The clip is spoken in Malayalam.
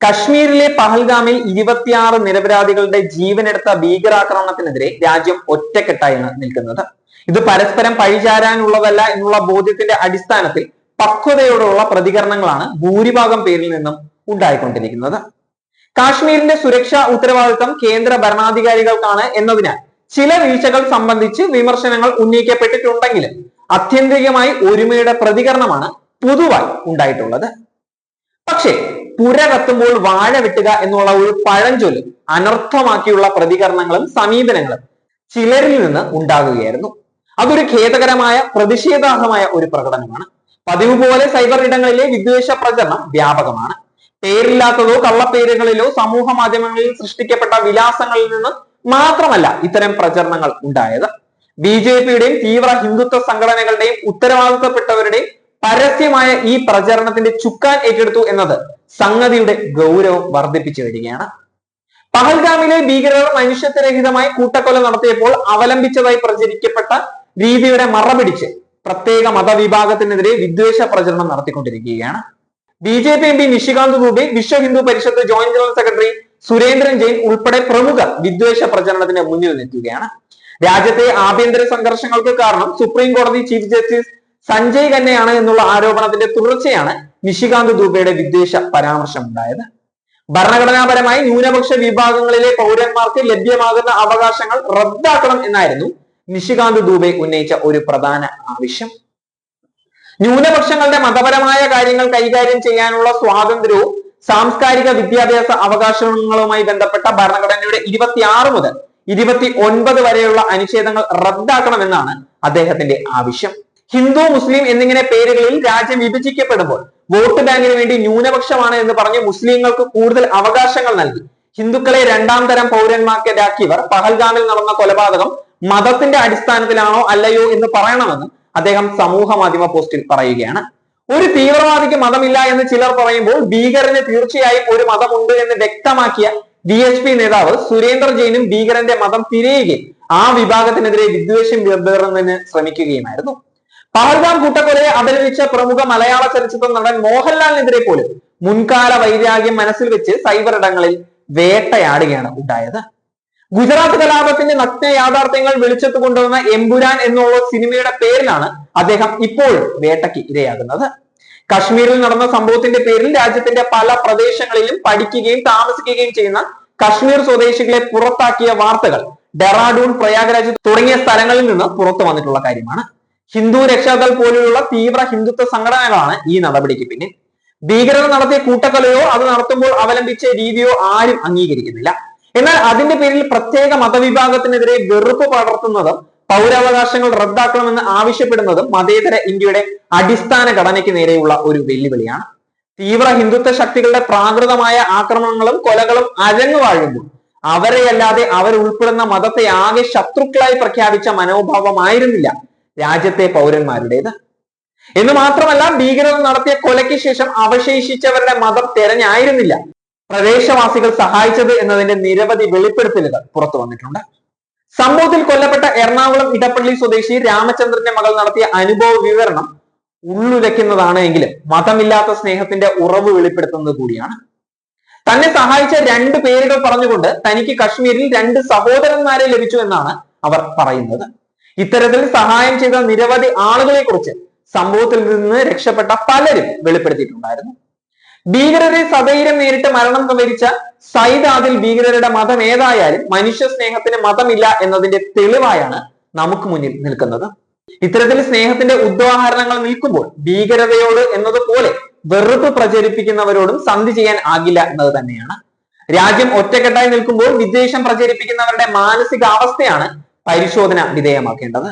കശ്മീരിലെ പഹൽഗാമിൽ ഇരുപത്തിയാറ് നിരപരാധികളുടെ ജീവനെടുത്ത ഭീകരാക്രമണത്തിനെതിരെ രാജ്യം ഒറ്റക്കെട്ടായാണ് നിൽക്കുന്നത്. ഇത് പരസ്പരം പഴിചാരാനുള്ളതല്ല എന്നുള്ള ബോധ്യത്തിന്റെ അടിസ്ഥാനത്തിൽ പക്വതയോടുള്ള പ്രതികരണങ്ങളാണ് ഭൂരിഭാഗം പേരിൽ നിന്നും ഉണ്ടായിക്കൊണ്ടിരിക്കുന്നത്. കാശ്മീരിന്റെ സുരക്ഷാ ഉത്തരവാദിത്തം കേന്ദ്ര ഭരണാധികാരികൾക്കാണ് എന്നതിനാൽ ചില വീഴ്ചകൾ സംബന്ധിച്ച് വിമർശനങ്ങൾ ഉന്നയിക്കപ്പെട്ടിട്ടുണ്ടെങ്കിലും ആത്യന്തികമായി ഒരുമയുടെ പ്രതികരണമാണ് പൊതുവായി ഉണ്ടായിട്ടുള്ളത്. പക്ഷേ പുര കത്തുമ്പോൾ വാഴ വെട്ടുക എന്നുള്ള ഒരു പഴഞ്ചൊല്ല് അനർത്ഥമാക്കിയുള്ള പ്രതികരണങ്ങളും സമീപനങ്ങളും ചിലരിൽ നിന്ന് ഉണ്ടാകുകയായിരുന്നു. അതൊരു ഖേദകരമായ പ്രതിഷേധാർഹമായ ഒരു പ്രകടനമാണ്. പതിവ് പോലെ സൈബർ ഇടങ്ങളിലെ വിദ്വേഷ പ്രചരണം വ്യാപകമാണ്. പേരില്ലാത്തതോ കള്ളപ്പേരുകളിലോ സമൂഹ മാധ്യമങ്ങളിൽ സൃഷ്ടിക്കപ്പെട്ട വിലാസങ്ങളിൽ നിന്ന് മാത്രമല്ല ഇത്തരം പ്രചരണങ്ങൾ ഉണ്ടായത്. ബി ജെ പിയുടെയും തീവ്ര ഹിന്ദുത്വ സംഘടനകളുടെയും ഉത്തരവാദിത്തപ്പെട്ടവരുടെയും പരസ്യമായ ഈ പ്രചരണത്തിന്റെ ചുക്കാൻ ഏറ്റെടുത്തു എന്നത് സംഗതിയുടെ ഗൗരവം വർദ്ധിപ്പിച്ചു വരികയാണ്. പഹൽഗാമിലെ ഭീകരർ മനുഷ്യത്വരഹിതമായി കൂട്ടക്കൊല നടത്തിയപ്പോൾ അവലംബിച്ചതായി പ്രചരിക്കപ്പെട്ട രീതിയുടെ മറപിടിച്ച് പ്രത്യേക മതവിഭാഗത്തിനെതിരെ വിദ്വേഷ പ്രചരണം നടത്തിക്കൊണ്ടിരിക്കുകയാണ്. B J P M P Nishikant Dubey Vishwa Hindu Parishad joint general secretary Surendran Jain ഉൾപ്പെടെ പ്രമുഖർ വിദ്വേഷ പ്രചരണത്തിന് മുന്നിൽ നിൽക്കുകയാണ്. രാജ്യത്തെ ആഭ്യന്തര സംഘർഷങ്ങൾക്ക് കാരണം സുപ്രീം കോടതി ചീഫ് ജസ്റ്റിസ് സഞ്ജയ് ഖന്നയാണ് എന്നുള്ള ആരോപണത്തിന്റെ തുടർച്ചയാണ് നിഷികാന്ത് ദുബെയുടെ വിദ്വേഷ പരാമർശം ഉണ്ടായത്. ഭരണഘടനാപരമായി ന്യൂനപക്ഷ വിഭാഗങ്ങളിലെ പൗരന്മാർക്ക് ലഭ്യമാകുന്ന അവകാശങ്ങൾ റദ്ദാക്കണം എന്നായിരുന്നു നിഷികാന്ത് ദൂബെ ഉന്നയിച്ച ഒരു പ്രധാന ആവശ്യം. ന്യൂനപക്ഷങ്ങളുടെ മതപരമായ കാര്യങ്ങൾ കൈകാര്യം ചെയ്യാനുള്ള സ്വാതന്ത്ര്യവും സാംസ്കാരിക വിദ്യാഭ്യാസ അവകാശങ്ങളുമായി ബന്ധപ്പെട്ട ഭരണഘടനയുടെ ഇരുപത്തിയാറ് മുതൽ ഇരുപത്തി ഒൻപത് വരെയുള്ള അനുച്ഛേദങ്ങൾ റദ്ദാക്കണമെന്നാണ് അദ്ദേഹത്തിന്റെ ആവശ്യം. ഹിന്ദു മുസ്ലിം എന്നിങ്ങനെ പേരുകളിൽ രാജ്യം വിഭജിക്കപ്പെടുമ്പോൾ വോട്ട് ബാങ്കിന് വേണ്ടി ന്യൂനപക്ഷമാണ് എന്ന് പറഞ്ഞ് മുസ്ലിങ്ങൾക്ക് കൂടുതൽ അവകാശങ്ങൾ നൽകി. ഹിന്ദുക്കളെ രണ്ടാം തരം പൗരന്മാരാക്കിയവർ പഹൽഗാമിൽ നടന്ന കൊലപാതകം മതത്തിന്റെ അടിസ്ഥാനത്തിലാണോ അല്ലയോ എന്ന് പറയണമെന്ന് അദ്ദേഹം സമൂഹ മാധ്യമ പോസ്റ്റിൽ പറയുകയാണ്. ഒരു തീവ്രവാദിക്ക് മതമില്ല എന്ന് ചിലർ പറയുമ്പോൾ ഭീകരന് തീർച്ചയായും ഒരു മതമുണ്ട് എന്ന് വ്യക്തമാക്കിയ ഡി എച്ച് പി നേതാവ് സുരേന്ദ്ര ജെയിനും ഭീകരന്റെ മതം തിരയുകയും ആ വിഭാഗത്തിനെതിരെ വിദ്വേഷം വിതറുന്നതിന് ശ്രമിക്കുകയുമായിരുന്നു. പഹൽഗാം കൂട്ടക്കൊലയെ അപലപിച്ച പ്രമുഖ മലയാള ചലച്ചിത്ര നടൻ മോഹൻലാലിനെതിരെ പോലും മുൻകാല വൈരാഗ്യം മനസ്സിൽ വെച്ച് സൈബർ ഇടങ്ങളിൽ വേട്ടയാടുകയാണ് ഉണ്ടായത്. ഗുജറാത്ത് കലാപത്തിന്റെ നഗ്ന യാഥാർത്ഥ്യങ്ങൾ വെളിച്ചത്ത് കൊണ്ടുവന്ന എമ്പുരാൻ എന്നുള്ള സിനിമയുടെ പേരിലാണ് അദ്ദേഹം ഇപ്പോഴും വേട്ടയ്ക്ക് ഇരയാകുന്നത്. കശ്മീരിൽ നടന്ന സംഭവത്തിന്റെ പേരിൽ രാജ്യത്തിന്റെ പല പ്രദേശങ്ങളിലും പഠിക്കുകയും താമസിക്കുകയും ചെയ്യുന്ന കശ്മീർ സ്വദേശികളെ പുറത്താക്കിയ വാർത്തകൾ ഡെറാഡൂൺ പ്രയാഗ്രാജ് തുടങ്ങിയ സ്ഥലങ്ങളിൽ നിന്ന് പുറത്തു വന്നിട്ടുള്ള കാര്യമാണ്. ഹിന്ദു രക്ഷാദൾ പോലെയുള്ള തീവ്ര ഹിന്ദുത്വ സംഘടനകളാണ് ഈ നടപടിക്ക് പിന്നിൽ. ഭീകരത നടത്തിയ കൂട്ടക്കൊലയോ അത് നടത്തുമ്പോൾ അവലംബിച്ച രീതിയോ ആരും അംഗീകരിക്കുന്നില്ല. എന്നാൽ അതിന്റെ പേരിൽ പ്രത്യേക മതവിഭാഗത്തിനെതിരെ വെറുപ്പ് പടർത്തുന്നതും പൗരാവകാശങ്ങൾ റദ്ദാക്കണമെന്ന് ആവശ്യപ്പെടുന്നതും മതേതര ഇന്ത്യയുടെ അടിസ്ഥാന ഘടനയ്ക്ക് നേരെയുള്ള ഒരു വെല്ലുവിളിയാണ്. തീവ്ര ഹിന്ദുത്വ ശക്തികളുടെ പ്രാകൃതമായ ആക്രമണങ്ങളും കൊലകളും അരങ്ങുവാഴുമ്പോൾ അവരെയല്ലാതെ അവരുൾപ്പെടുന്ന മതത്തെ ആകെ ശത്രുക്കളായി പ്രഖ്യാപിച്ച മനോഭാവമായിരുന്നില്ല രാജ്യത്തെ പൗരന്മാരുടേത്. എന്ന് മാത്രമല്ല ഭീകരത നടത്തിയ കൊലയ്ക്ക് ശേഷം അവശേഷിച്ചവരുടെ മതം തെരഞ്ഞായിരുന്നില്ല. പ്രദേശവാസികൾ സഹായിച്ചത് എന്നതിന്റെ നിരവധി വെളിപ്പെടുത്തലുകൾ പുറത്തു വന്നിട്ടുണ്ട്. സംഭവത്തിൽ കൊല്ലപ്പെട്ട എറണാകുളം ഇടപ്പള്ളി സ്വദേശി രാമചന്ദ്രന്റെ മകൾ നടത്തിയ അനുഭവ വിവരണം ഉള്ളുലയ്ക്കുന്നതാണ് എങ്കിലും മതമില്ലാത്ത സ്നേഹത്തിന്റെ ഉറവ് വെളിപ്പെടുത്തുന്നത് കൂടിയാണ്. തന്നെ സഹായിച്ച രണ്ട് പേരുകൾ പറഞ്ഞുകൊണ്ട് തനിക്ക് കശ്മീരിൽ രണ്ട് സഹോദരന്മാരെ ലഭിച്ചു എന്നാണ് അവർ പറയുന്നത്. ഇത്തരത്തിൽ സഹായം ചെയ്ത നിരവധി ആളുകളെ കുറിച്ച് സംഭവത്തിൽ നിന്ന് രക്ഷപ്പെട്ട പലരും വെളിപ്പെടുത്തിയിട്ടുണ്ടായിരുന്നു. ഭീകരരെ സധൈര്യം നേരിട്ട് മരണം വരിച്ച ആദിൽ ഭീകരരുടെ മതം ഏതായാലും മനുഷ്യ സ്നേഹത്തിന് മതമില്ല എന്നതിന്റെ തെളിവായാണ് നമുക്ക് മുന്നിൽ നിൽക്കുന്നത്. ഇത്തരത്തിൽ സ്നേഹത്തിന്റെ ഉദാഹരണങ്ങൾ നിൽക്കുമ്പോൾ ഭീകരതയോട് എന്നതുപോലെ വെറുപ്പ് പ്രചരിപ്പിക്കുന്നവരോടും സന്ധി ചെയ്യാൻ ആകില്ല എന്നത് തന്നെയാണ്. രാജ്യം ഒറ്റക്കെട്ടായി നിൽക്കുമ്പോൾ വിദ്വേഷം പ്രചരിപ്പിക്കുന്നവരുടെ മാനസികാവസ്ഥയാണ് പരിശോധന വിധേയമാക്കേണ്ടത്